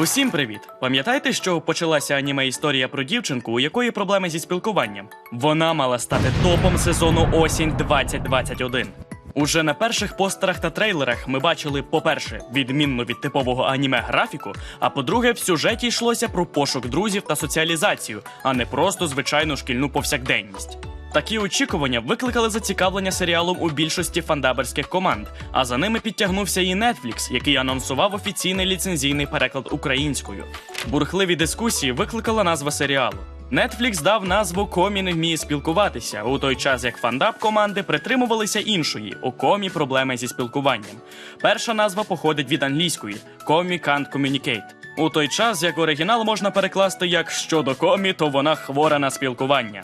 Усім привіт! Пам'ятаєте, що почалася аніме історія про дівчинку, у якої проблеми зі спілкуванням? Вона мала стати топом сезону осінь 2021. Уже на перших постерах та трейлерах ми бачили, по-перше, відмінно від типового аніме графіку, а по-друге, в сюжеті йшлося про пошук друзів та соціалізацію, а не просто звичайну шкільну повсякденність. Такі очікування викликали зацікавлення серіалом у більшості фандаберських команд, а за ними підтягнувся і Netflix, який анонсував офіційний ліцензійний переклад українською. Бурхливі дискусії викликала назва серіалу. Netflix дав назву Комі не вміє спілкуватися, у той час як фандаб команди притримувалися іншої у комі проблеми зі спілкуванням. Перша назва походить від англійської Комі Can't Communicate. У той час як оригінал можна перекласти як щодо комі, то вона хвора на спілкування.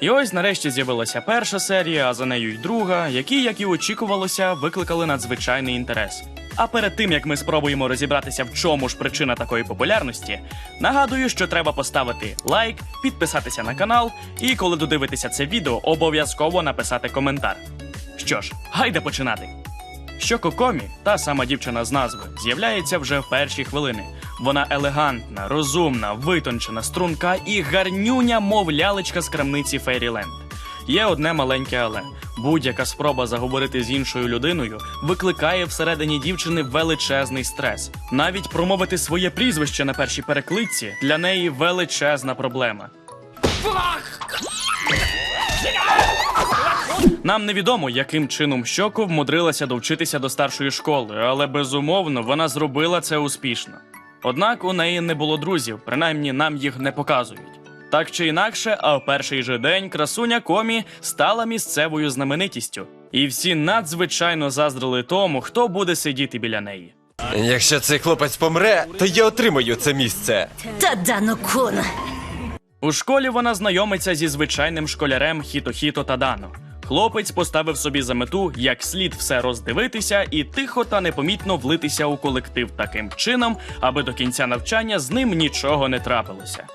І ось нарешті з'явилася перша серія, а за нею й друга, які, як і очікувалося, викликали надзвичайний інтерес. А перед тим як ми спробуємо розібратися, в чому ж причина такої популярності, нагадую, що треба поставити лайк, підписатися на канал, і коли додивитеся це відео, обов'язково написати коментар. Що ж, гайде починати. Що Кокомі, та сама дівчина з назви, з'являється вже в перші хвилини. Вона елегантна, розумна, витончена, струнка і гарнюня, мов лялечка з крамниці Фейріленд. Є одне маленьке але. Будь-яка спроба заговорити з іншою людиною викликає всередині дівчини величезний стрес. Навіть промовити своє прізвище на першій перекличці для неї величезна проблема. Нам невідомо, яким чином Щоко вмудрилася довчитися до старшої школи, але безумовно вона зробила це успішно. Однак у неї не було друзів, принаймні нам їх не показують. Так чи інакше, а в перший же день красуня комі стала місцевою знаменитістю, і всі надзвичайно заздрили тому, хто буде сидіти біля неї. Якщо цей хлопець помре, то я отримаю це місце. Та Дану У школі вона знайомиться зі звичайним школярем Хіто-Хіто Тадано. Хлопець поставив собі за мету як слід все роздивитися і тихо та непомітно влитися у колектив таким чином, аби до кінця навчання з ним нічого не трапилося.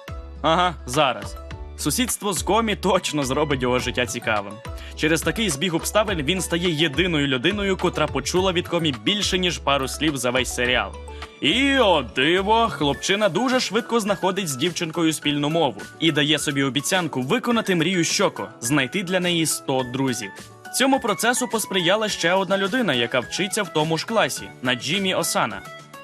Ага, зараз. Сусідство з комі точно зробить його життя цікавим. Через такий збіг обставин він стає єдиною людиною, котра почула від комі більше ніж пару слів за весь серіал. І о диво, хлопчина дуже швидко знаходить з дівчинкою спільну мову і дає собі обіцянку виконати мрію щоко, знайти для неї 100 друзів. Цьому процесу посприяла ще одна людина, яка вчиться в тому ж класі Наджімі Осана.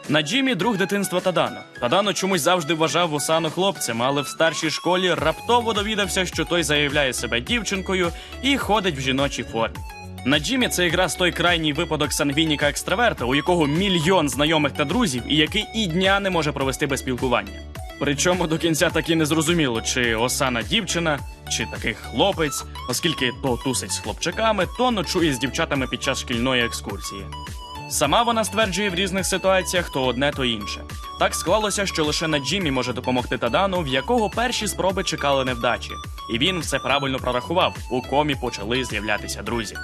Наджімі друг дитинства Тадано. Тадано чомусь завжди вважав Осану хлопцем, але в старшій школі раптово довідався, що той заявляє себе дівчинкою і ходить в жіночій формі. Наджімі це якраз той крайній випадок сангвініка екстраверта, у якого мільйон знайомих та друзів, і який і дня не може провести без спілкування. Причому до кінця таки не зрозуміло, чи Осана дівчина, чи такий хлопець, оскільки то тусить з хлопчаками, то ночує з дівчатами під час шкільної екскурсії. Сама вона стверджує в різних ситуаціях то одне, то інше. Так склалося, що лише Наджімі може допомогти Тадану, в якого перші спроби чекали невдачі. І він все правильно прорахував. У комі почали з'являтися друзі.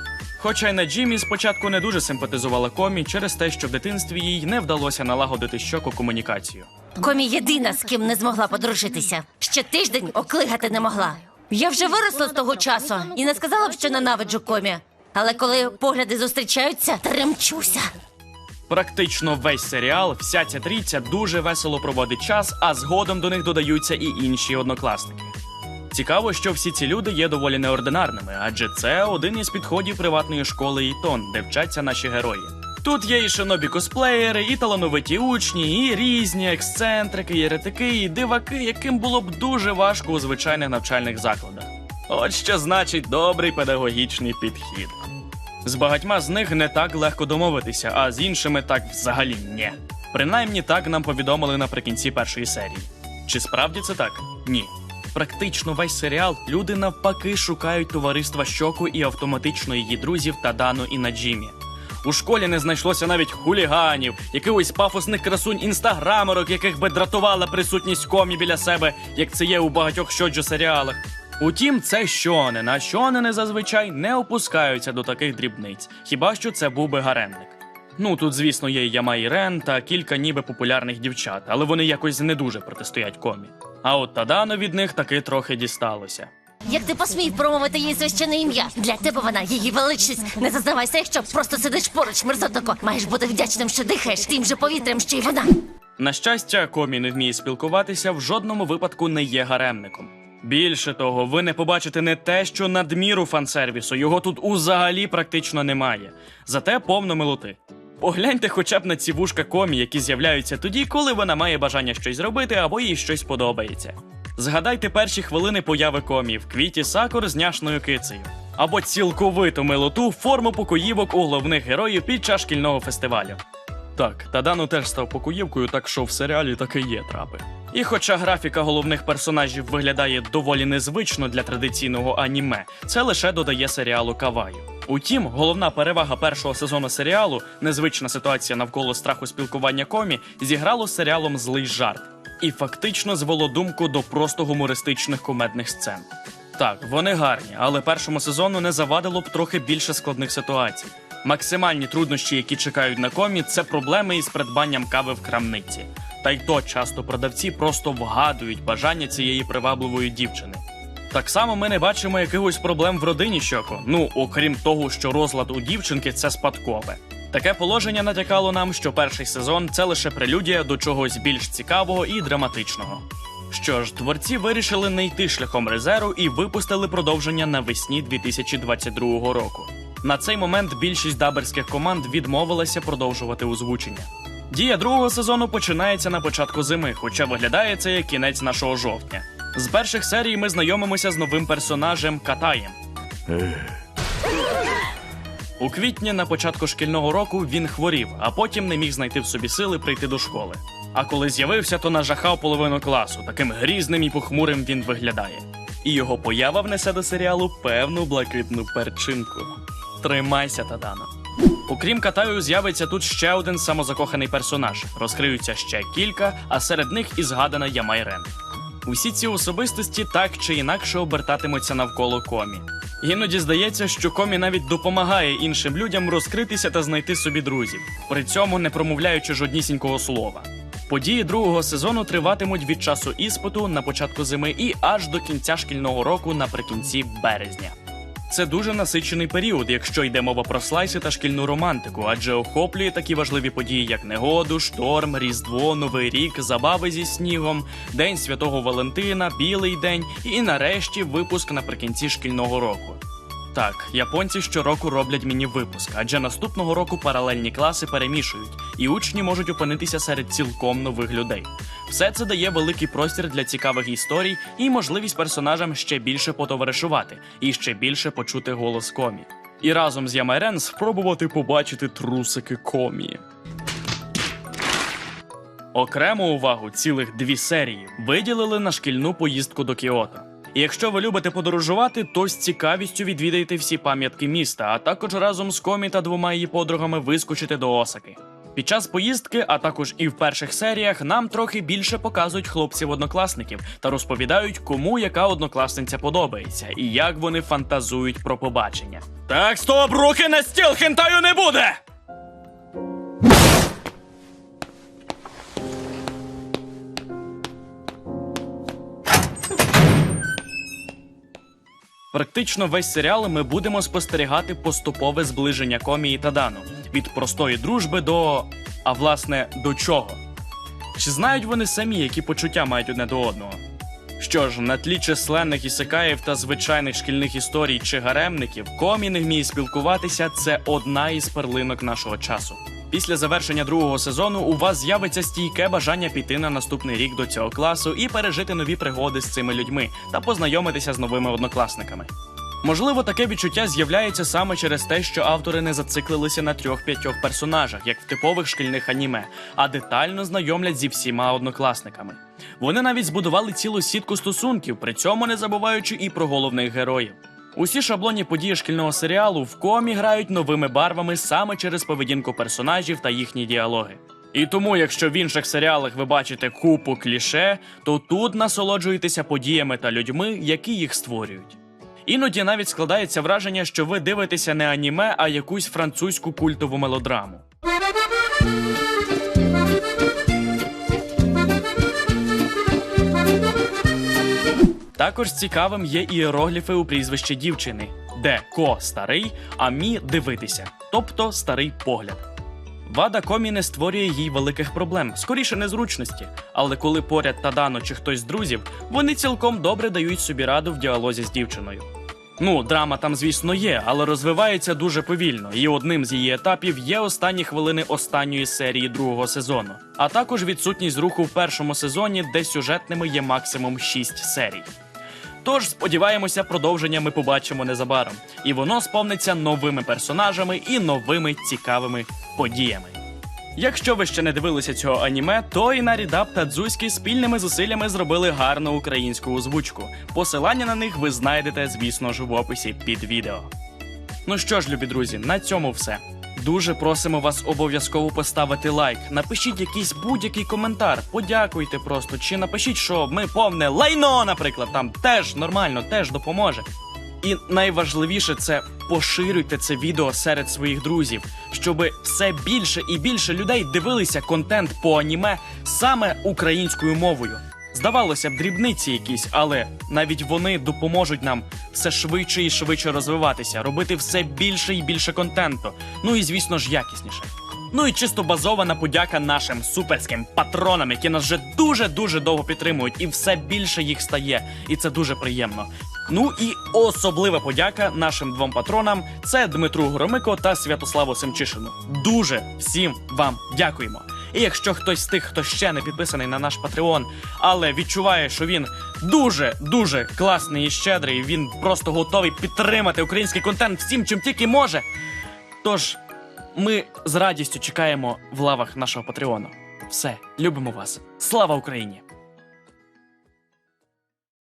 Хоча й Наджімі спочатку не дуже симпатизувала комі через те, що в дитинстві їй не вдалося налагодити щоку комунікацію. Комі єдина, з ким не змогла подружитися. Ще тиждень оклигати не могла. Я вже виросла з того часу і не сказала б, що ненавиджу комі. Але коли погляди зустрічаються, тремчуся. Практично весь серіал, вся ця трійця дуже весело проводить час, а згодом до них додаються і інші однокласники. Цікаво, що всі ці люди є доволі неординарними, адже це один із підходів приватної школи Ітон, де вчаться наші герої. Тут є і шинобі косплеєри, і талановиті учні, і різні ексцентрики, єретики, і диваки, яким було б дуже важко у звичайних навчальних закладах. От що значить добрий педагогічний підхід. З багатьма з них не так легко домовитися, а з іншими так взагалі ні. Принаймні так нам повідомили наприкінці першої серії. Чи справді це так? Ні. Практично весь серіал люди навпаки шукають товариства щоку і автоматично її друзів Тадану і Наджімі. У школі не знайшлося навіть хуліганів, якихось пафосних красунь інстаграмерок, яких би дратувала присутність комі біля себе, як це є у багатьох щоджо серіалах. Утім, це щонен, а щонени зазвичай не опускаються до таких дрібниць, хіба що це був би гаремник. Ну тут, звісно, є Яма і Рен та кілька ніби популярних дівчат, але вони якось не дуже протистоять комі. А от Тадану від них таки трохи дісталося. Як ти посмів промовити її священне ім'я? Для тебе вона її величність. Не зазнавайся, якщо просто сидиш поруч, мерзотоко. Маєш бути вдячним, що дихаєш тим же повітрям, що й вона. На щастя, комі не вміє спілкуватися, в жодному випадку не є гаремником. Більше того, ви не побачите не те, що надміру фансервісу, його тут узагалі практично немає. Зате повно милоти. Погляньте хоча б на ці вушка комі, які з'являються тоді, коли вона має бажання щось зробити або їй щось подобається. Згадайте перші хвилини появи комі в квіті сакур з няшною кицею. Або цілковиту милоту форму покоївок у головних героїв під час шкільного фестивалю. Так, Тадану теж став покоївкою, так що в серіалі таки є трапи. І хоча графіка головних персонажів виглядає доволі незвично для традиційного аніме, це лише додає серіалу Каваю. Утім, головна перевага першого сезону серіалу, незвична ситуація навколо страху спілкування комі, зіграло з серіалом злий жарт і фактично звело думку до просто гумористичних комедних сцен. Так, вони гарні, але першому сезону не завадило б трохи більше складних ситуацій. Максимальні труднощі, які чекають на комі, це проблеми із придбанням кави в крамниці. Та й то часто продавці просто вгадують бажання цієї привабливої дівчини. Так само ми не бачимо якихось проблем в родині Щоко. Ну, окрім того, що розлад у дівчинки це спадкове. Таке положення натякало нам, що перший сезон це лише прелюдія до чогось більш цікавого і драматичного. Що ж, творці вирішили не йти шляхом резерву і випустили продовження навесні 2022 року. На цей момент більшість даберських команд відмовилася продовжувати озвучення. Дія другого сезону починається на початку зими, хоча виглядає це як кінець нашого жовтня. З перших серій ми знайомимося з новим персонажем Катаєм. У квітні на початку шкільного року він хворів, а потім не міг знайти в собі сили прийти до школи. А коли з'явився, то нажахав половину класу. Таким грізним і похмурим він виглядає. І його поява внесе до серіалу певну блакитну перчинку. Тримайся, Тадано. Окрім Катаю, з'явиться тут ще один самозакоханий персонаж. Розкриються ще кілька, а серед них і згадана Ямайрен. Усі ці особистості так чи інакше обертатимуться навколо комі. Іноді здається, що комі навіть допомагає іншим людям розкритися та знайти собі друзів, при цьому не промовляючи жоднісінького слова. Події другого сезону триватимуть від часу іспиту на початку зими і аж до кінця шкільного року наприкінці березня. Це дуже насичений період, якщо йде мова про слайси та шкільну романтику, адже охоплює такі важливі події, як негоду, шторм, різдво, новий рік, забави зі снігом, День Святого Валентина, Білий день і нарешті випуск наприкінці шкільного року. Так, японці щороку роблять міні-випуск, адже наступного року паралельні класи перемішують, і учні можуть опинитися серед цілком нових людей. Все це дає великий простір для цікавих історій і можливість персонажам ще більше потоваришувати і ще більше почути голос комі. І разом з Ямайрен спробувати побачити трусики комі. Окрему увагу цілих дві серії виділили на шкільну поїздку до Кіото. Якщо ви любите подорожувати, то з цікавістю відвідайте всі пам'ятки міста, а також разом з комі та двома її подругами вискочите до Осаки. Під час поїздки, а також і в перших серіях, нам трохи більше показують хлопців-однокласників та розповідають, кому яка однокласниця подобається і як вони фантазують про побачення. Так, стоп, руки на стіл, хентаю не буде! Практично весь серіал ми будемо спостерігати поступове зближення комі і Тадану від простої дружби до. а власне до чого? Чи знають вони самі, які почуття мають одне до одного? Що ж, на тлі численних ісикаїв та звичайних шкільних історій чи гаремників, комі не вміє спілкуватися це одна із перлинок нашого часу. Після завершення другого сезону у вас з'явиться стійке бажання піти на наступний рік до цього класу і пережити нові пригоди з цими людьми та познайомитися з новими однокласниками. Можливо, таке відчуття з'являється саме через те, що автори не зациклилися на трьох-п'ятьох персонажах, як в типових шкільних аніме, а детально знайомлять зі всіма однокласниками. Вони навіть збудували цілу сітку стосунків, при цьому не забуваючи і про головних героїв. Усі шаблонні події шкільного серіалу в комі грають новими барвами саме через поведінку персонажів та їхні діалоги. І тому, якщо в інших серіалах ви бачите купу кліше, то тут насолоджуєтеся подіями та людьми, які їх створюють. Іноді навіть складається враження, що ви дивитеся не аніме, а якусь французьку культову мелодраму. Також цікавим є іерогліфи у прізвищі дівчини, де ко старий, а мі дивитися, тобто старий погляд. Вада комі не створює їй великих проблем, скоріше незручності. Але коли поряд Тадано чи хтось з друзів, вони цілком добре дають собі раду в діалозі з дівчиною. Ну, драма там, звісно, є, але розвивається дуже повільно, і одним з її етапів є останні хвилини останньої серії другого сезону, а також відсутність руху в першому сезоні, де сюжетними є максимум 6 серій. Тож сподіваємося, продовження ми побачимо незабаром, і воно сповниться новими персонажами і новими цікавими подіями. Якщо ви ще не дивилися цього аніме, то і Нарідап та Дзузькі спільними зусиллями зробили гарну українську озвучку. Посилання на них ви знайдете, звісно ж, в описі під відео. Ну що ж, любі друзі, на цьому все. Дуже просимо вас обов'язково поставити лайк. Напишіть якийсь будь-який коментар, подякуйте просто, чи напишіть, що ми повне лайно, наприклад, там теж нормально, теж допоможе. І найважливіше це поширюйте це відео серед своїх друзів, щоб все більше і більше людей дивилися контент по аніме саме українською мовою. Здавалося б, дрібниці якісь, але навіть вони допоможуть нам все швидше і швидше розвиватися, робити все більше і більше контенту. Ну і звісно ж якісніше. Ну і чисто базована подяка нашим суперським патронам, які нас вже дуже дуже довго підтримують, і все більше їх стає, і це дуже приємно. Ну і особлива подяка нашим двом патронам: це Дмитру Горомико та Святославу Семчишину. Дуже всім вам дякуємо. І якщо хтось з тих, хто ще не підписаний на наш Патреон, але відчуває, що він дуже дуже класний і щедрий, він просто готовий підтримати український контент всім, чим тільки може. Тож ми з радістю чекаємо в лавах нашого Патреону. Все, любимо вас. Слава Україні!